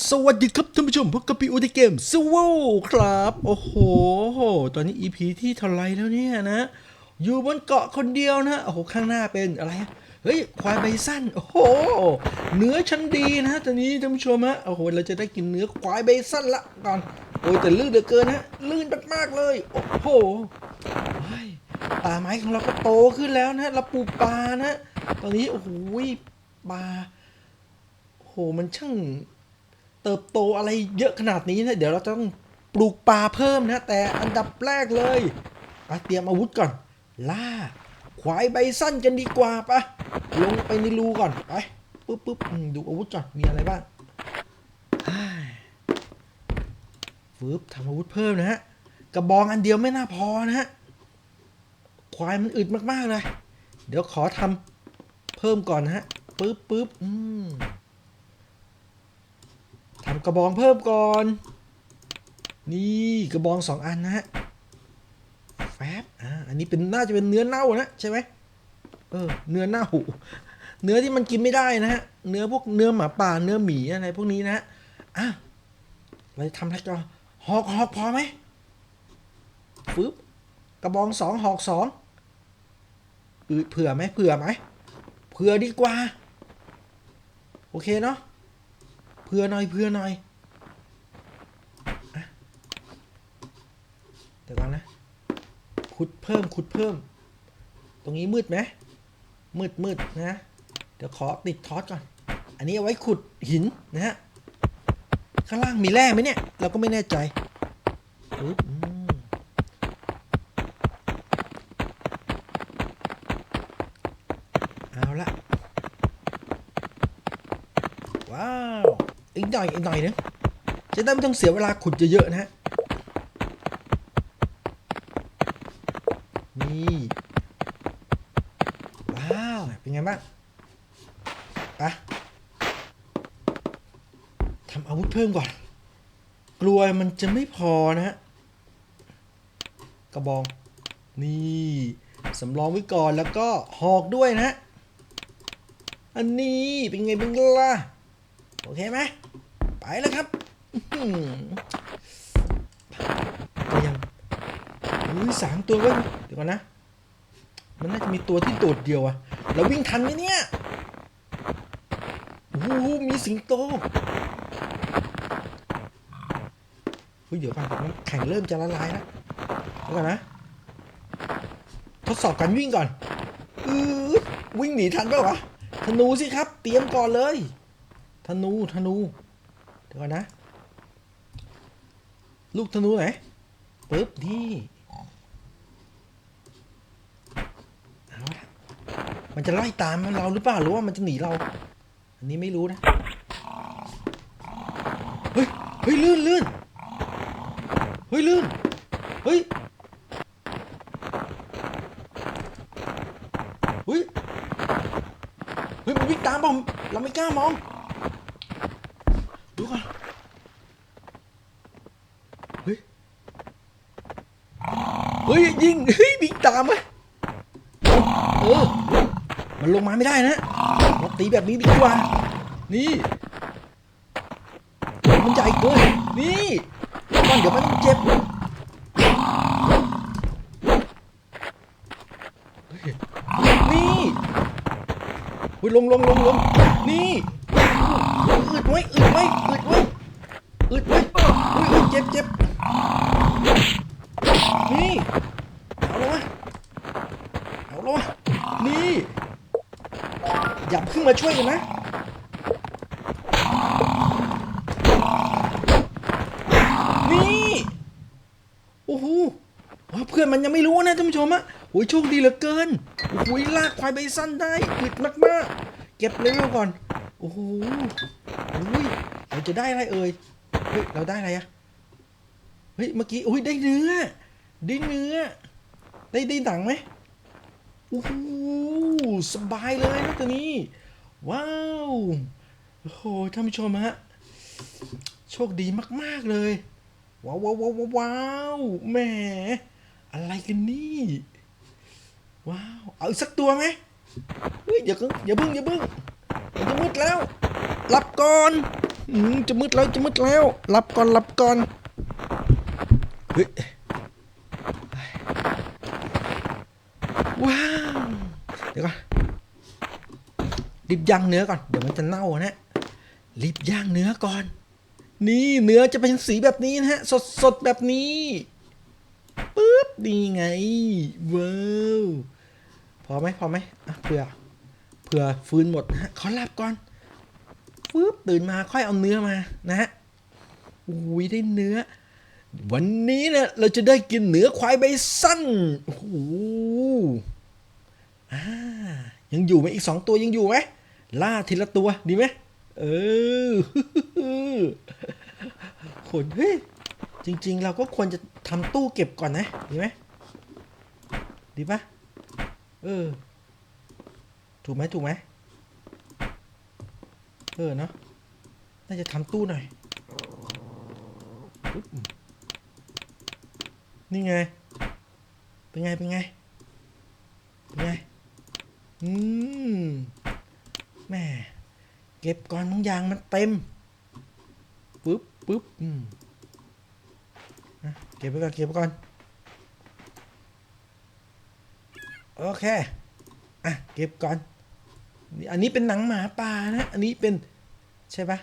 สวัสดีครับท่านผู้ชมพบกับปีอูในเกมซูโวครับ โอ้โห ตอนนี้ EP ที่เท่าไรแล้วเนี่ยนะ อยู่บนเกาะคนเดียวนะ โอ้โห ข้างหน้าเป็นอะไร เฮ้ย ควายใบสั้น โอ้โห เนื้อชั้นดีนะตอนนี้ท่านผู้ชมฮะ โอ้โห เราจะได้กินเนื้อควายใบสั้นละก่อน โอ้ยแต่ลื่นเหลือเกินฮะ ลื่นมากๆเลย โอ้โหป่าไม้ของเราก็โตขึ้นแล้วนะเราปลูกปลานะ ตอนนี้โอ้โหปลาโอ้โห มันช่าง เติบโตอะไรเยอะขนาดนี้นะเดี๋ยวเราต้องปลูกปลาเพิ่มนะ แต่อันดับแรกเลยไปเตรียมอาวุธก่อน ล่า ควายใบสั้นกันดีกว่าปะลงไปในรูก่อนไปปุ๊บปุ๊บดูอาวุธก่อนมีอะไรบ้างฟืบทำอาวุธเพิ่มนะฮะกระบองอันเดียวไม่น่าพอนะฮะควายมันอึดมากๆเลยเดี๋ยวขอทำเพิ่มก่อนนะฮะปึ๊บปึ๊บอืม ทำกระบองเพิ่มก่อน นี่กระบองสองอันนะฮะแฟบอ่าอันนี้เป็นน่าจะเป็นเนื้อเน่านะใช่ไหมเออเนื้อเน่าเนื้อที่มันกินไม่ได้นะฮะเนื้อพวกเนื้อหมาป่าเนื้อหมีอะไรพวกนี้นะฮะอะเราจะทำอะไรก่อนหอกหอกพอไหมฟึบกระบองสองหอกสองเผื่อไหมเผื่อไหมเผื่อดีกว่า โอเคเนาะ เผื่อหน่อยเผื่อหน่อยเดี๋ยวก่อนนะ ขุดเพิ่มขุดเพิ่ม ตรงนี้มืดไหมมืดมืดนะ เดี๋ยวขอติดทอสก่อน อันนี้เอาไว้ขุดหินนะฮะ ข้างล่างมีแร่ไหมเนี่ย เราก็ไม่แน่ใจปึ๊บอืมเอาละ ว้าว อีก หน่อยอีกหน่อยนึงจะได้ไม่ต้องเสียเวลาขุดเยอะๆนะฮะนี่ว้าวเป็นไงบ้างไปะทำอาวุธเพิ่มก่อน กลัวมันจะไม่พอนะฮะกระบอง นี่สำรองไว้ก่อนแล้วก็หอกด้วยนะฮะอันนี้เป็นไงเป็นล่ะ โอเคไหม ไปแล้วครับอื้อหือเตรียมอุ้ยสามตัวเว้ยเดี๋ยวก่อนนะ มันน่าจะมีตัวที่โดดเดียวอะเราวิ่งทันไหมเนี่ยโอ้โหมีสิงโตเฮ้ยเดี๋ยวก่อนน้ำแข็งเริ่มจะละลายแล้วเดี๋ยวก่อนนะ ทดสอบการวิ่งก่อนอือวิ่งหนีทันเปล่าวะธนูสิครับ เตรียมก่อนเลย ธนูธนู ดี๋ยวก่อนนะ ลูกธนูไหนปึ๊บนี่เอาละมันจะไล่ตามเราหรือเปล่าหรือว่ามันจะหนีเรา อันนี้ไม่รู้นะ เฮ้ย เฮ้ยลื่นลื่นเฮ้ยลื่น เฮ้ย เฮ้ย เฮ้ยมันวิ่งตามผมเราไม่กล้ามอง ดูก่อน เฮ้ย เฮ้ยยิงเฮ้ยวิ่งตามไหมเออมันลงมาไม่ได้นะเราตีแบบนี้ดีกว่า นี่โอ้ยมันใหญ่เกินนี่ก่อนเดี๋ยวมันเจ็บนี่อุ้ยลงลงลงลงนี่อึดไว้อึดไว้อึดไว้อึดไว้อุ้ยอุ้ยเจ็บเจ็บนี่เอาละวะเอาละวะนี่อย่าเพิ่ งมาช่วยกันนะนี่โอ้โหว้าเพื่อนมันยังไม่รู้นะท่านผู้ชมอะโอ้ยโชคดีเหลือเกินโอ้โหลากควายใบสั้นได้อึดมากๆ เก็บเลเวลก่อนโอ้โหอุ้ยเราจะได้อะไรเอ่ยเฮ้ยเราได้อะไรอะเฮ้ยเมื่อกี้อุ้ยได้เนื้อได้เนื้อ ได้ได้หนังไหมโอ้โหสบายเลยนะตัวนี้ ว้าวโอ้โหท่านผู้ชมฮะโชคดีมาก ๆ เลย ว้าวว้าวว้าวว้าวแหมอะไรกันนี่ว้าวเอาอีกสักตัวไหมเฮ้ยอย่าเพิ่งอย่าเพิ่งอย่าเพิ่งมันจะมืดแล้วหลับก่อนอืมจะมืดแล้วจะมืดแล้วหลับก่อนหลับก่อนเฮ้ยว้าวเดี๋ยวก่อน รีบย่างเนื้อก่อน เดี๋ยวมันจะเน่านะรีบย่างเนื้อก่อน นี่เนื้อจะเป็นสีแบบนี้นะฮะ สดสดแบบนี้ปึ๊บนี่ไงว้าวพอไหมพอไหมอะเผื่อเผื่อฟื้นหมดนะฮะขอหลับก่อนปึ๊บตื่นมาค่อยเอาเนื้อมานะฮะอุ้ยได้เนื้อ วันนี้เนี่ยเราจะได้กินเนื้อควายใบสั้นโอ้โหอ่ายังอยู่ไหมอีกสองตัวยังอยู่ไหม ล่าทีละตัวดีไหมเออคนเฮ้ยจริง ๆ เราก็ควรจะทำตู้เก็บก่อนนะดีไหมดีปะเออ ถูกไหมถูกไหมเออเนาะน่าจะทำตู้หน่อยนี่ไง เป็นไง เป็นไง เป็นไง อืมแม่ เก็บก่อนบางอย่างมันเต็มปึ๊บปึ๊บอืมเก็บไปก่อนเก็บไปก่อนโอเคอะเก็บก่อน อันนี้เป็นหนังหมาป่านะ อันนี้เป็นใช่ปะ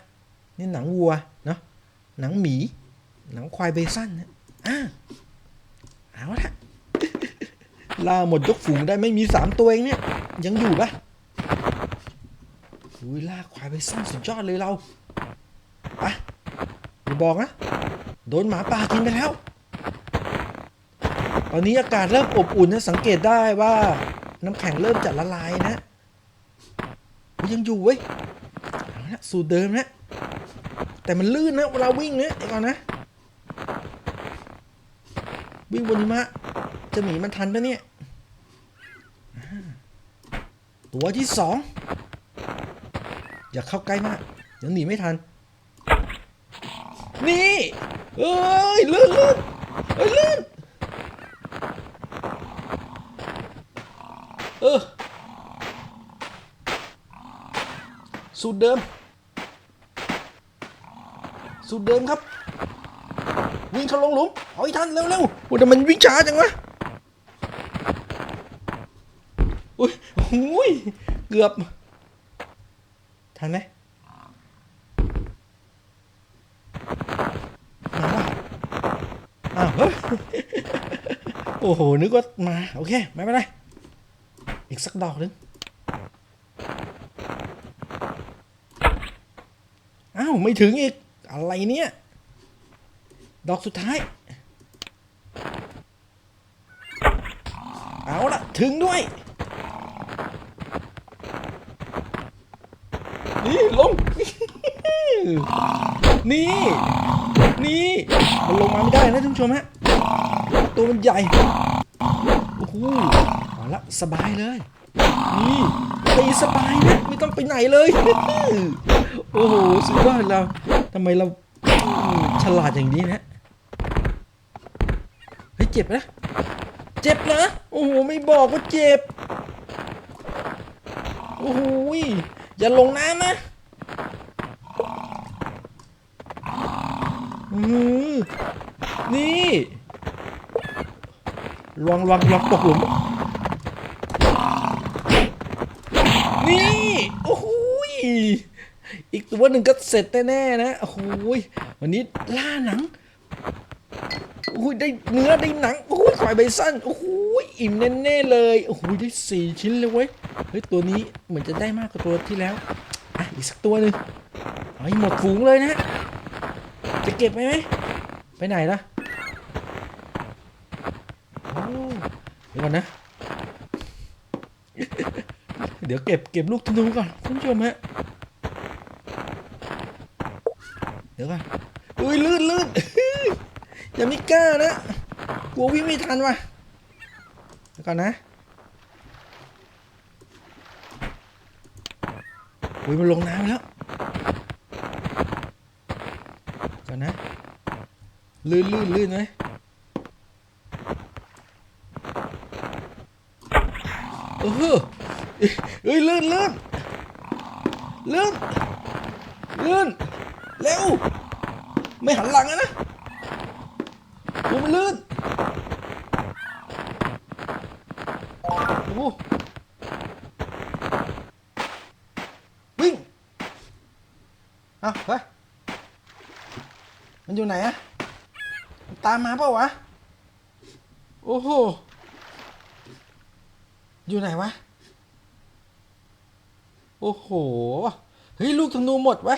นี่หนังวัวเนาะหนังหมี หนังควายเบซันนะอะเอาละล่าหมดยกฝูงได้ไม่มีสามตัวเองเนี่ย ยังอยู่ปะ อุ้ยล่าควายเบซันสุดยอดเลยเราไปอย่าบอกนะ โดนหมาป่ากินไปแล้ว ตอนนี้อากาศเริ่มอบอุ่นนะสังเกตได้ว่า น้ำแข็งเริ่มจะละลายนะ ยังอยู่เว้ยเอาละสูตรเดิมนะ แต่มันลื่นนะเวลาวิ่งนะเดี๋ยวก่อนนะ วิ่งบนหิมะจะหนีมันทันปะเนี่ย ตัวที่สอง อย่าเข้าใกล้มาก เดี๋ยวหนีไม่ทัน นี่เอ้ยลื่นลื่นเอ้ยลื่นเออสูตรเดิม สูตรเดิมครับ วิ่งเข้าลงหลุมเอาให้ทันเร็วเร็วๆโอ้แต่มันวิ่งช้าจังวะอุ้ยโอ้ยเกือบ ทันไหมมาว่ะอ้าวเฮ้ยโอ้โห นึกว่ามา โอเค ไม่เป็นไร อีกสักดอกนึงอ้าว ไม่ถึงอีก อะไรเนี่ย ดอกสุดท้าย เอาละถึงด้วย นี่ลง นี่ นี่ มันลงมาไม่ได้นะท่านผู้ชมฮะ ตัวมันใหญ่ โอ้โหเอาละสบายเลย นี่ตีสบายนะ ไม่ต้องไปไหนเลย โอ้โห สุดยอดเราทำไมเราฉลาดอย่างนี้นะ เฮ้ย เจ็บนะ เจ็บนะ โอ้โห ไม่บอกว่าเจ็บ โอ้โหยอย่าลงน้ำนะอือนี่ล วงลวงลวงตกหลุม นี่ โอ้โหยอีกตัวหนึ่งก็เสร็จแน่ๆนะ โอ้โหยวันนี้ล่าหนังโอ้โหได้เนื้อได้หนังโอ้โหควายใบสั้นโอ้โหอิ่มแน่ๆเลยโอ้โหได้สี่ชิ้นเลยเว้ยเฮ้ยตัวนี้เหมือนจะได้มากกว่าตัวที่แล้วอะอีกสักตัวหนึ่งเอาให้หมดฝูงเลยนะ จะเก็บไหมไหมไปไหนล่ะโอ้เดี๋ยว ก่อนนะ เดี๋ยวเก็บเก็บลูกธนูก่อนคุณผู้ชมฮะ เดี๋ยวก่อนอุ้ยลื่นลื่นอย่าไม่กล้านะกลัววิ่งไม่ทันว่ะเดี๋ยวก่อนนะอุ้ยมันลงน้ำแล้วก่อนนะ ลื่นลื่นลื่นไหม เออเอ้ยลื่นลื่นลื่นลื่นเร็ว ไม่หันหลังอะนะโอ้มันลื่นโอ้วิ่งเอาเฮ้ยมันอยู่ไหนอะตามมาเปล่าวะ โอ้โห อยู่ไหนวะ โอ้โห เฮ้ย ลูกธนูหมดไว้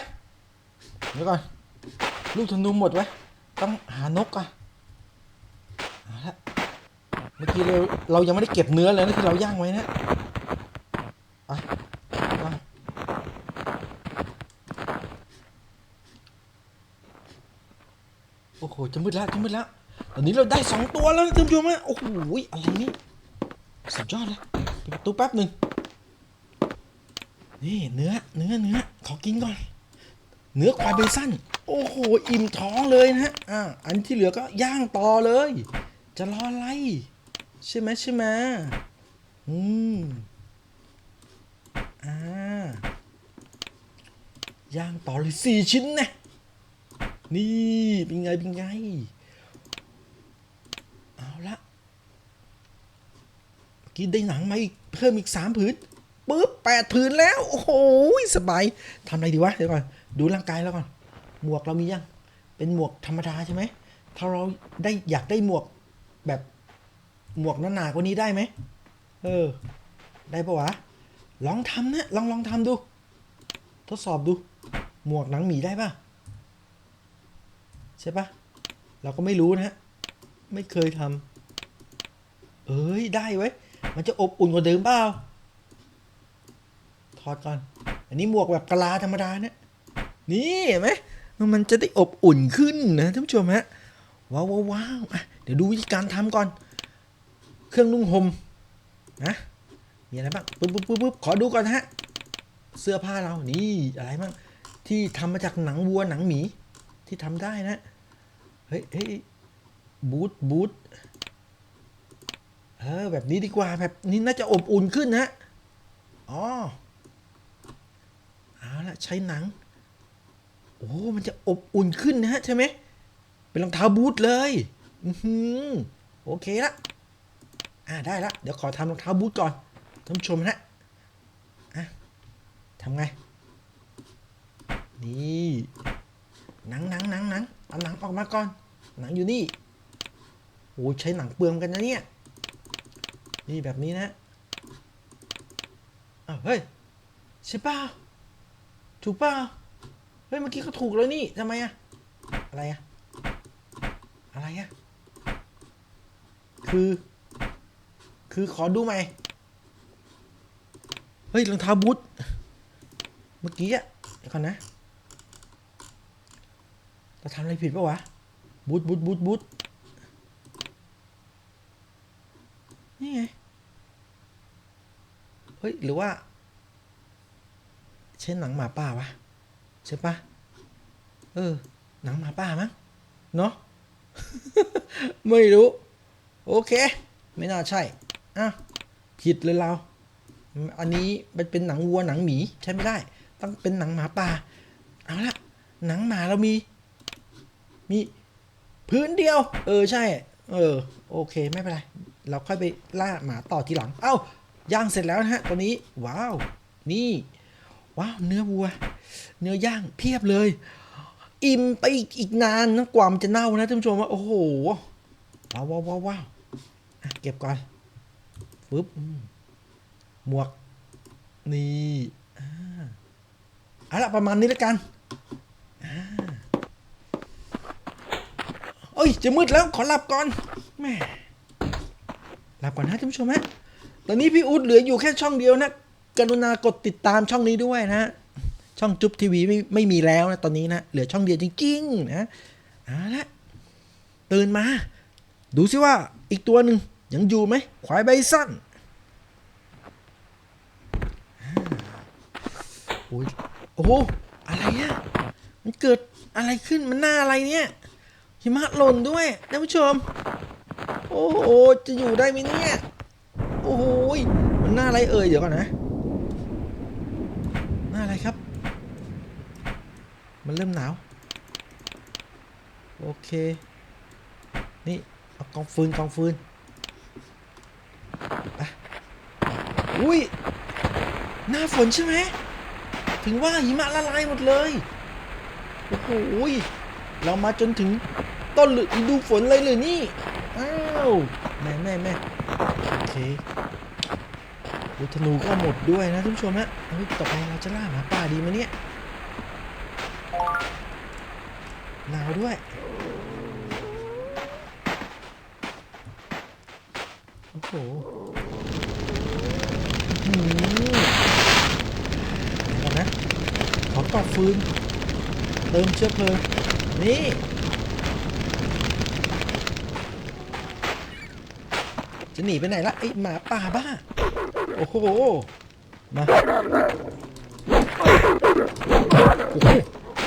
เดี๋ยวก่อน ลูกธนูหมดไว้ ต้องหานกอะเมื่อกี้เราเรายังไม่ได้เก็บเนื้อเลยนะที่เราย่างไว้นะโอ้โห จะมืดแล้ว จะมืดแล้ว ตอนนี้เราได้สองตัวแล้วนะท่านผู้ชมฮะโอ้โหอะไรนี่สุดยอดเลย ปิดประตูแป๊บหนึ่งนี่เนื้อเนื้อเนื้อขอกินก่อน เนื้อควายเบซันโอ้โห อิ่มท้องเลยนะฮะอ่าอันที่เหลือก็ย่างต่อเลย จะรออะไร ใช่ไหมใช่ไหมอืมอ่าย่างต่อเลยสี่ชิ้นนะนี่เป็นไงเป็นไง เอาละ กินได้หนังมาอีกเพิ่มอีกสามผืนปุ๊บแปดผืนแล้ว โอ้โหสบายทำอะไรดีวะเดี๋ยวก่อนดูร่างกายแล้วก่อนหมวกเรามียัง เป็นหมวกธรรมดาใช่ไหมถ้าเราได้อยากได้หมวกแบบหมวกหนาๆกว่านี้ได้ไหมเออ ได้ปะวะ ลองทำนะ ลองลองทำดู ทดสอบดู หมวกหนังหมีได้ปะใช่ปะเราก็ไม่รู้นะฮะไม่เคยทำเอ้ย ได้ไว้ มันจะอบอุ่นกว่าเดิมเปล่าถอดก่อน อันนี้หมวกแบบกะลาธรรมดาเนี่ยนี่เห็นไหมมันจะได้อบอุ่นขึ้นนะท่านผู้ชมฮะว้าวว้าวเดี๋ยวดูวิธีการทำก่อน เครื่องนุ่งห่มนะมีอะไรบ้างปึ๊บปึ๊บปึ๊บปึ๊บขอดูก่อนฮะ เสื้อผ้าเรานี่อะไรบ้างที่ทำมาจากหนังวัวหนังหมีที่ทำได้นะ เฮ้ยเฮ้ยบูทบูท เออแบบนี้ดีกว่าแบบนี้น่าจะอบอุ่นขึ้นนะอ๋อเอาละใช้หนัง โอ้มันจะอบอุ่นขึ้นนะฮะใช่ไหมเป็นรองเท้าบูทเลยอือโอเคละอ่าได้ละเดี๋ยวขอทำรองเท้าบูทก่อนท่านผู้ชมนะอะทำไง นี่หนังหนังหนังหนังเอาหนังออกมาก่อน หนังอยู่นี่โอ้ใช้หนังเปลืองกันนะเนี่ย นี่แบบนี้นะอ้าวเฮ้ยใช่เปล่าถูกเปล่าเฮ้ยเมื่อกี้ก็ถูกแล้วนี่ทำไมอะอะไรอะอะไรอะคือ คือขอดูใหม่เฮ้ยรองเท้าบูทเมื่อกี้อะเดี๋ยวก่อนนะเราทำอะไรผิดปะวะบูทบูทบูทบูทนี่ไง เฮ้ยหรือว่าใช่หนังหมาป่าวะใช่ปะเออ หนังหมาป่ามั้งเนาะไม่รู้ โอเค ไม่น่าใช่อะผิดเลยเรา อันนี้มันเป็นหนังวัวหนังหมีใช่ไม่ได้ ต้องเป็นหนังหมาป่าเอาละหนังหมาเรามี มีพื้นเดียว เออใช่ เออ โอเค ไม่เป็นไร เราค่อยไปล่าหมาต่อทีหลัง เอ้า ย่างเสร็จแล้วนะฮะตัวนี้ว้าว นี่ ว้าวเนื้อวัว เนื้อย่างเพียบเลย อิ่มไปอีกอีกนานนะกว่ามันจะเน่านะท่านผู้ชมว่าโอ้โหว้าวว้าวว้าววาวเก็บก่อนฟึบหมวก นี่อ่าเอาละประมาณนี้แล้วกันเอ้ยจะมืดแล้วขอหลับก่อนแม่หลับก่อนนะท่านผู้ชมฮะ ตอนนี้พี่อุ๊ดเหลืออยู่แค่ช่องเดียวนะ กรุณากดติดตามช่องนี้ด้วยนะ ช่องจุ๊บทีวีไม่ไม่มีแล้วนะ ตอนนี้นะ เหลือช่องเดียวจริงๆนะเอาละตื่นมา ดูซิว่าอีกตัวหนึ่งยังอยู่ไหมควายไบซันโอ้ยโอ้โหอะไรอะมันเกิดอะไรขึ้นมันหน้าอะไรเนี่ยหิมะหล่นด้วยท่านผู้ชม โอ้โหจะอยู่ได้ไหมเนี่ย โอ้โหยมันหน้าอะไรเอ่ยเดี๋ยวก่อนนะ หน้าอะไรครับ มันเริ่มหนาว โอเค นี่ เอากองฟืนกองฟืนไปอุ้ย หน้าฝนใช่ไหม ถึงว่าหิมะละลายหมดเลย โอ้โหเรามาจนถึงต้นฤดูฝนเลยเลยนี่ อ้าว แม่แม่แม่ โอเคอุยธนูก็หมดด้วยนะท่านผู้ชมฮะต่อไปเราจะล่าหมาป่าดีไหมเนี่ยหนาวด้วยโอ้โหก่อนนะ ขอกรอบฟืน เติมเชื้อเพลิง นี่ จะหนีไปไหนละไอหมาป่าบ้า โอ้โห มาโอ้โห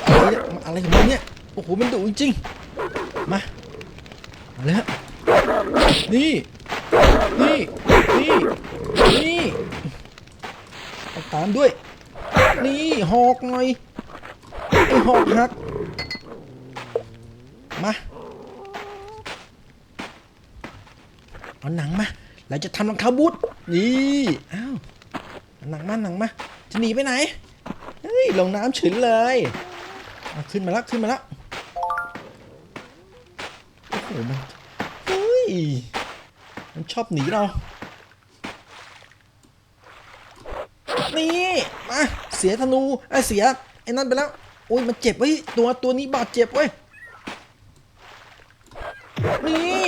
อะไรเนี่ยอะไรของมันเนี่ย โอ้โห มันดุจริงๆมามาแล้วนี่ นี่ นี่ นี่ตามด้วย นี่หอกหน่อยไอหอกหัก มา เอาหนังมาเราจะทำรองเท้าบูทนี่อ้าวเอาหนังมาหนังมาจะหนีไปไหนเฮ้ยลงน้ำเฉยเลยเขึ้นมาแล้วขึ้นมาแล้วโอ้โหมันเฮ้ยมันชอบหนีเรานี่มาเสียธนูไอ้ยเสียไอ้นั่นไปแล้วโอ้ยมันเจ็บเว้ยตัวตัวนี้บาดเจ็บเว้ยนี่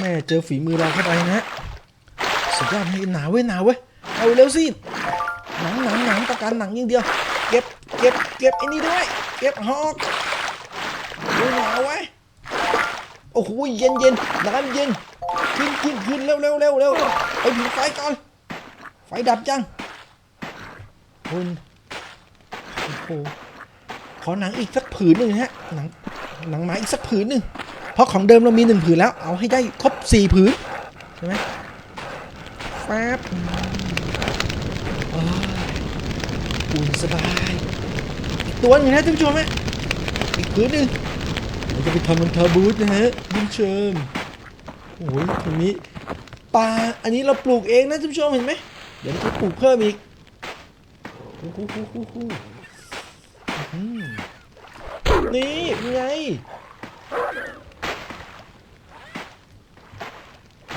แม่เจอฝีมือเราเข้าไปนะสุดยอดให้หนาวเว้ยหนาวเว้ยเอาเร็วสิหนังหนังหนังประกันหนังอย่งเดียว เก็บเก็บเก็บไอ้นี่ด้วย เก็บหอกดูหนาวไว้โอ้โหเย็นเย็นน้ำเย็นขึ้นขึ้นขึ้นเร็วเร็วเร็วเร็วไปผิงไฟก่อนไฟดับจังคุณโอ้โหขอหนังอีกสักผืนหนึ่งฮะหนังหนังไม้อีกสักผืนหนึ่ง เพราะของเดิมเรามีหนึ่งผืนแล้ว เอาให้ได้ครบสี่ผืนใช่ไหมแฟบอุ่นสบายอีกตัวนึงนะท่านผู้ชมฮะอีกผืนหนึ่งเราจะไปทำมันทาบูธนะฮะท่านผู้ชมโอ้ยตรงนี้ปลาอันนี้เราปลูกเองนะท่านผู้ชมเห็นไหมเดี๋ยวเราจะปลูกเพิ่มอีกนี่ไง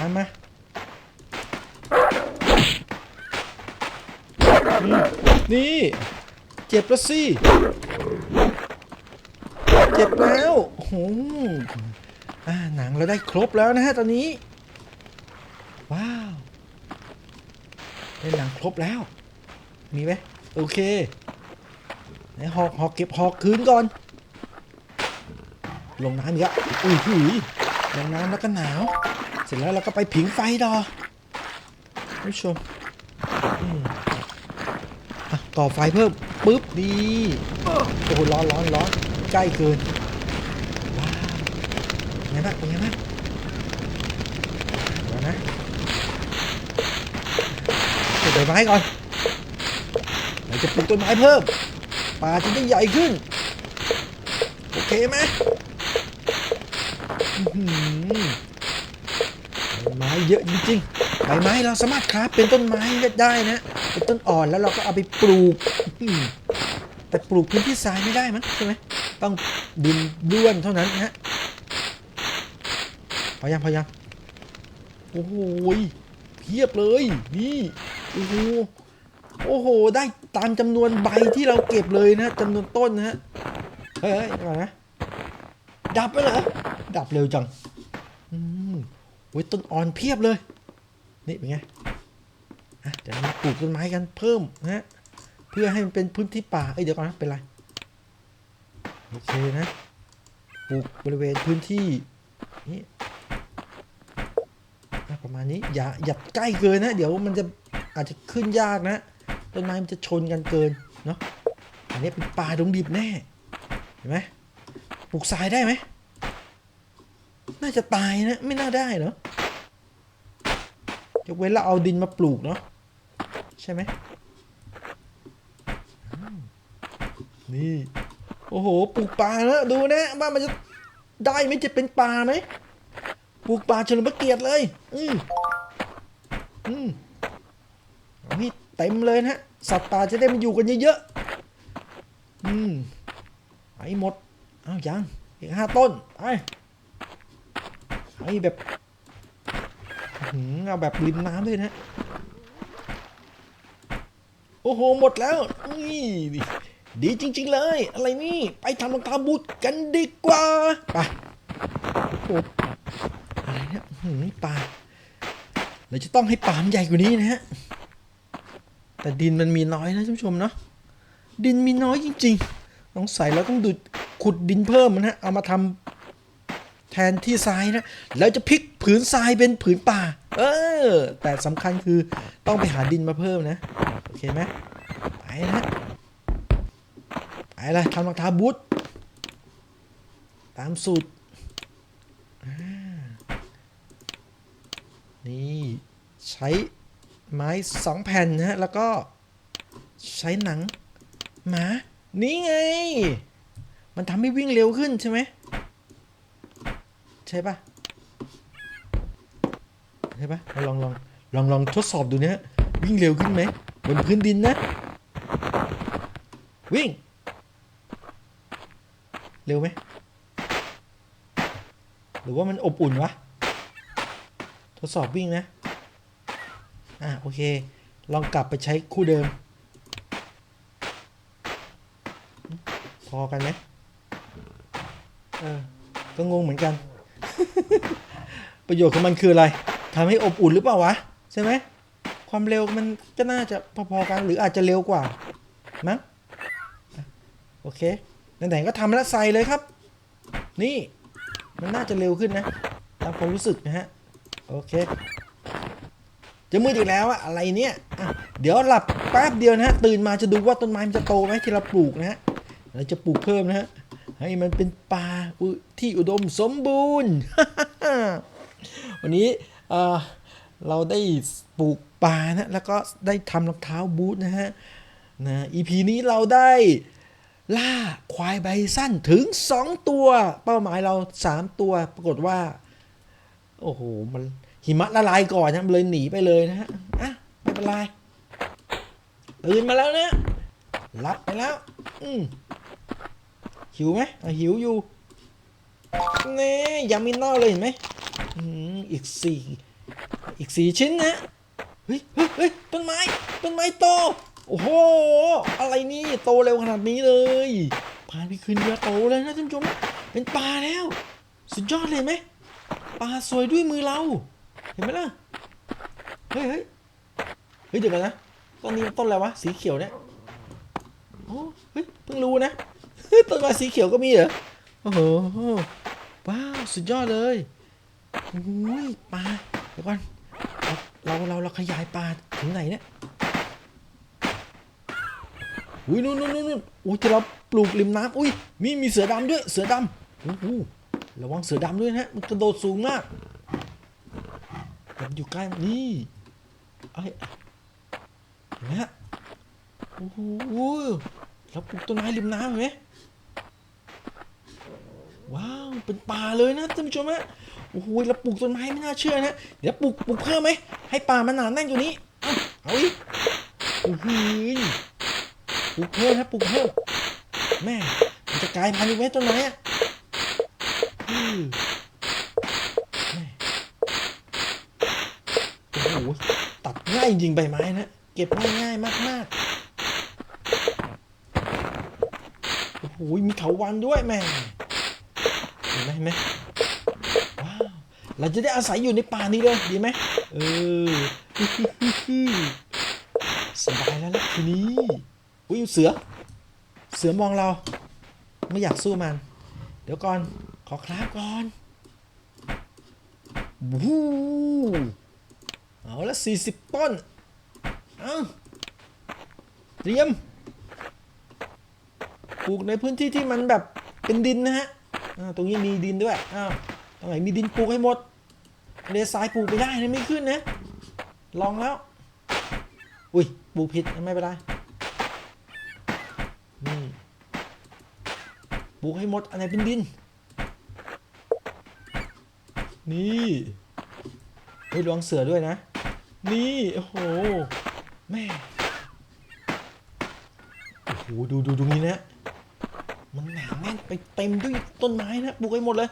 มามานี่นี่ เจ็บแล้วสิ เจ็บแล้วโอ้โหอาหนังเราได้ครบแล้วนะฮะตอนนี้ ว้าว ได้หนังครบแล้ว มีไหมโอเคไหนหอกหอกเก็บหอกคืนก่อน ลงน้ำอีกแล้วอุ้ยลงน้ำแล้วก็หนาว ร็จแล้วเราก็ไปผิงไฟดอท่านผู้ชมต่อไฟเพิ่มปุ๊บดีโอ้โหร้อนร้อนร้อนใกล้เกินว้าวเป็นไงบ้างเป็นไงบ้างเดี๋ยวนะปลูกต้นไม้ก่อนเราจะปลูกต้นไม้เพิ่มป่าจะได้ใหญ่ขึ้น โอเคไหมอื้อหือใบ ไม้เยอะจริงๆใบไม้เราสามารถคราฟเป็นต้นไม้ได้นะเป็นต้นอ่อนแล้วเราก็เอาไปปลูกแต่ปลูกพื้นที่ทรายไม่ได้มั้งใช่ไหมต้องดินด้วนเท่านั้นนะฮะพอยังพอยังโอ้โหยเพียบเลยนี่โอ้โหโอ้โห ได้ตามจำนวนใบที่เราเก็บเลยนะจำนวนต้นนะฮะเฮ้ยเฮ้ยเดี๋ยวก่อนะดับไปเหรอดับเร็วจังอืม อ้ยต้นอ่อนเพียบเลย นี่เป็นไงอะเดี๋ยวเรามาปลูกต้นไม้กันเพิ่มนะฮะเพื่อให้มันเป็นพื้นที่ป่า เอ้ยเดี๋ยวก่อนนะเป็นไร โอเคนะ ปลูกบริเวณพื้นที่นี่ประมาณนี้ อย่าอย่าใกล้เกินนะ เดี๋ยวมันจะอาจจะขึ้นยากนะ ต้นไม้มันจะชนกันเกินเนาะ อันนี้เป็นป่าดงดิบแน่ เห็นไหมปลูกทรายได้ไหมาจะตายนะ ไม่น่าได้เนาะยกเว้นเราเอาดินมาปลูกเนาะใช่ไหมนี่ โอ้โห ปลูกป่านะดูนะว่ามันจะได้ไหมจะเป็นป่าไหมปลูกป่าเฉลิมพระเกียรติเลย อืมอืมเอาให้เต็มเลยนะฮะสัตว์ป่าจะได้มาอยู่กันเยอะๆอืมไปหมด เอายังอีกห้าต้น ไป ไอ้แบบเอาแบบริมน้ำด้วยนะ โอ้โห หมดแล้ว นี่ดีจริง ๆ เลย อะไรนี่ ไปทำรองเท้าบูทกันดีกว่า ไปโอ้อะไรเนี่ยหือปลาเราจะต้องให้ปามใหญ่กว่านี้นะฮะ แต่ดินมันมีน้อยนะท่านผู้ชมเนาะ ดินมีน้อยจริงๆต้องใส่เราต้องดูดขุดดินเพิ่มนะฮะ เอามาทำ แทนที่ทรายนะแล้วจะพลิกผืนทรายเป็นผืนป่า เออ แต่สำคัญคือต้องไปหาดินมาเพิ่มนะ โอเคไหมไปนะไปเลยทำรองเท้าบูทตามสูตรนี่ใช้ไม้สองแผ่นนะฮะ แล้วก็ใช้หนังหมา นี่ไง มันทำให้วิ่งเร็วขึ้นใช่ไหม ใช่ปะใช่ปะลองลองลองลองทดสอบดูนะฮะวิ่งเร็วขึ้นไหมบนพื้นดินนะ วิ่ง เร็วไหมหรือว่ามันอบอุ่นวะ ทดสอบวิ่งนะ อะโอเค ลองกลับไปใช้คู่เดิม พอกันไหมเออ ก็งงเหมือนกัน ประโยชน์ของมันคืออะไรทำให้อบอุ่นหรือเปล่าวะ ใช่ไหม ความเร็วมันก็น่าจะพอๆกัน หรืออาจจะเร็วกว่ามั้งโอเคไหนๆก็ทำแล้วใส่เลยครับ นี่มันน่าจะเร็วขึ้นนะตามความรู้สึกนะฮะ โอเคจะมืดอีกแล้วอะอะไรเนี่ยเดี๋ยวหลับแป๊บเดียวนะฮะตื่นมาจะดูว่าต้นไม้มันจะโตไหมที่เราปลูกนะฮะเราจะปลูกเพิ่มนะฮะ ให้มันเป็นป่าที่อุดมสมบูรณ์ วันนี้เราได้ปลูกป่านะแล้วก็ได้ทำรองเท้าบูทนะฮะนะ EP นี้เราได้ล่าควายใบสั้นถึง 2 ตัว เป้าหมายเรา 3 ตัว ปรากฏว่า โอ้โห มันหิมะละลายก่อนนะเลยหนีไปเลยนะฮะอะไม่เป็นไรตื่นมาแล้วนะหลับไปแล้ว อืม หิวไหมหิวอยู่เน่ยังไม่น่าเลยเห็นไหมอีกสี่อีกสี่ชิ้นนะเฮ้ยเฮ้ยเฮ้ยต้นไม้ต้นไม้โตโอ้โหอะไรนี่โตเร็วขนาดนี้เลยผ่านไปคืนเดียวโตเลยนะท่านผู้ชมเป็นปลาแล้ว สุดยอดเลยไหมปลาสวยด้วยมือเรา เห็นไหมล่ะเฮ้ยเฮ้ยเฮ้ยเดี๋ยวกันนะต้นนี้ต้นอะไรวะสีเขียวเนี่ยโอ้เฮ้ยเพิ่งรู้นะ เฮ้ยต้นไม้สีเขียวก็มีเหรอ โอ้โห ว้าว สุดยอดเลยโอ้ยปลาเดี๋ยวก่อนเราเราเราขยายปลาถึงไหนเนี่ยอุ้ยนู่นนู่นนู่นอุ้ยที่เราปลูกริมน้ำอุ้ยมีมีเสือดำด้วย เสือดำโอ้โหระวังเสือดำด้วยนะฮะมันกระโดดสูงมากมันอยู่ใกล้นี่เอ้เนไหมฮะโอ้โหเราปลูกต้นไม้ริมน้ำเห็นไหม ว้าว เป็นป่าเลยนะท่านผู้ชมฮะโอ้โหเราปลูกต้นไม้ไม่น่าเชื่อนะ เดี๋ยวปลูกปลูกเพิ่มไหม ให้ป่ามันหนาแน่นอยู่นี้เอาอีกโอ้โหปลูกเพิ่มนะปลูกเพิ่มแม่มันจะกลายพันธุ์อีกไหมต้นไม้อะโอ้โหตัดง่ายจริงใบไม้นะ เก็บง่ายง่ายมากมากๆ โอ้โหมีเถาวันด้วยแม่ ห็นไหมเห็นไหมว้าวเราจะได้อาศัยอยู่ในป่านี้เลยดีไหมเออสบายแล้วล่ะทีนี้อุ้ยเสือ เสือมองเรา ไม่อยากสู้มัน เดี๋ยวก่อนขอคราบก่อนวู้เอาละสี่สิบต้นเอาเตรียมปลูกในพื้นที่ที่มันแบบเป็นดินนะฮะ อ่าตรงนี้มีดินด้วยอ้าวตรงไหนมีดินปลูกให้หมดเลทรายปลูกไม่ได้นะไม่ขึ้นนะ ลองแล้ว อุ้ยปลูกผิดไม่เป็นไรนี่ปลูกให้หมดอันไหนเป็นดิน นี่เฮ้ยระวังเสือด้วยนะ นี่ โอ้โห แม่ โอ้โห ดูดูดูนี่นะ มันหนาแน่นไปเต็มด้วยต้นไม้นะปลูกให้หมดเลย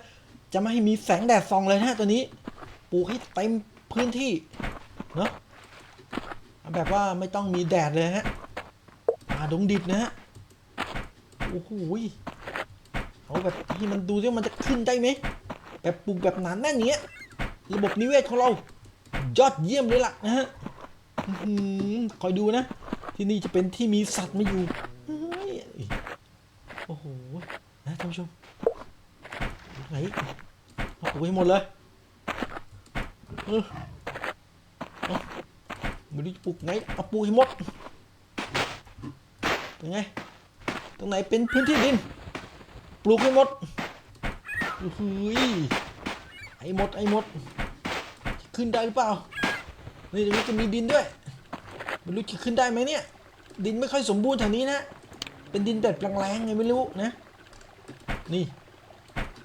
จะไม่ให้มีแสงแดดส่องเลยนะตัวนี้ปลูกให้เต็มพื้นที่เนาะแบบว่าไม่ต้องมีแดดเลยฮะป่าดงดิบนะฮะโอ้โหเอาแบบที่มันดูซิว่ามันจะขึ้นได้ไหมแบบปลูกแบบหนาแน่นอย่างเงี้ยระบบนิเวศของเรายอดเยี่ยมเลยล่ะนะฮะคอยดูนะ ที่นี่จะเป็นที่มีสัตว์มาอยู่เฮ้ย โอ้โห นะท่านผู้ชมดูไหน เอาปลูกให้หมดเลยเออไม่รู้จะปลูกไหนเอาปลูกให้หมดเป็นไงตรงไหนเป็นพื้นที่ดิน ปลูกให้หมดโอ้ยไอ้หมดไอ้หมด ขึ้นได้หรือเปล่านี่ตรงนี้จะมีดินด้วยไม่รู้จะขึ้นได้ไหมเนี่ย ดินไม่ค่อยสมบูรณ์แถวนี้นะเป็นดินแบบแรงๆไงไม่รู้นะ นี่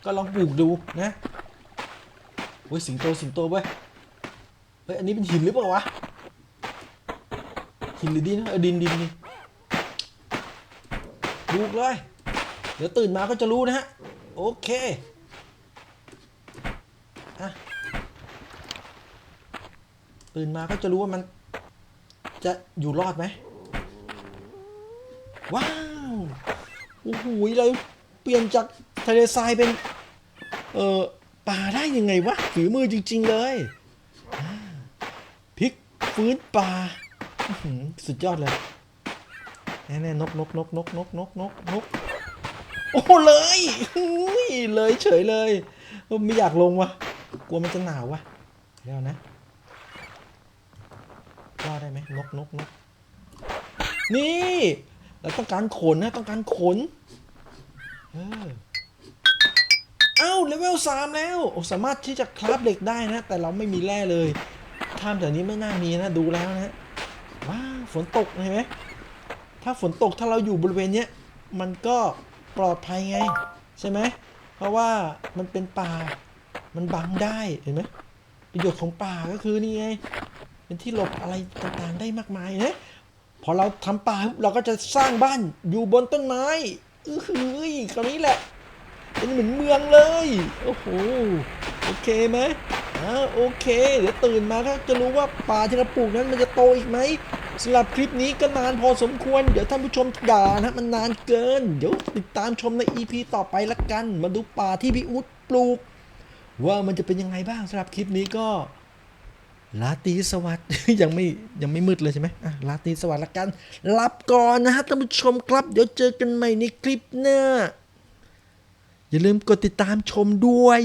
ก็ลองปลูกดูนะ โอ้ยสิงโตสิงโตเว้ยเฮ้ยอันนี้เป็นหินหรือเปล่าวะหินหรือดินเออดินดินดินปลูกเลย เดี๋ยวตื่นมาก็จะรู้นะฮะ โอเคอะตื่นมาก็จะรู้ว่ามัน จะอยู่รอดไหมว้าวโอ้โหเราเปลี่ยนจากทะเลทรายเป็น เอ่อ ป่าได้ยังไงวะฝีมือจริง ๆ เลยพลิกฟื้นป่าสุดยอดเลยแน่ๆนกนกนกนกนกนกนกนกโอ้เลยเลยเฉยเลยไม่อยากลงวะกลัวมันจะหนาววะเดี๋ยวนะรอได้ไหมนกนกนกนี่เราต้องการขนนะต้องการขนเออ อ้าเลเวลสามแล้วสามารถที่จะคราฟเหล็กได้นะ แต่เราไม่มีแร่เลยถ้ำแถวนี้ไม่น่ามีนะดูแล้วนะว้าวฝนตกเห็นไหมถ้าฝนตกถ้าเราอยู่บริเวณเนี้ยมันก็ปลอดภัยไง ใช่ไหมเพราะว่ามันเป็นป่ามันบังได้เห็นไหมประโยชน์ของป่าก็คือนี่ไงเป็นที่หลบอะไรต่างๆได้มากมายนะพอเราทำป่าเราก็จะสร้างบ้านอยู่บนต้นไม้อือหือคราวนี้แหละ เป็นเหมือนเมืองเลย โอ้โห โอเคไหมอ่าโอเค เดี๋ยวตื่นมาก็จะรู้ว่าป่าที่เราปลูกนั้นมันจะโตอีกไหมสำหรับคลิปนี้ก็นานพอสมควร เดี๋ยวท่านผู้ชมด่านะมันนานเกิน เดี๋ยวติดตามชมใน EP ต่อไปละกัน มาดูป่าที่พี่อุ๊ดปลูก ว่ามันจะเป็นยังไงบ้างสำหรับคลิปนี้ก็ลาตีสวัสดิ์ยังไม่ยังไม่มืดเลยใช่ไหมอะลาตีสวัสดิ์ละกันรับก่อนนะฮะท่านผู้ชมครับ เดี๋ยวเจอกันใหม่ในคลิปหน้า อย่าลืมกดติดตามชมด้วย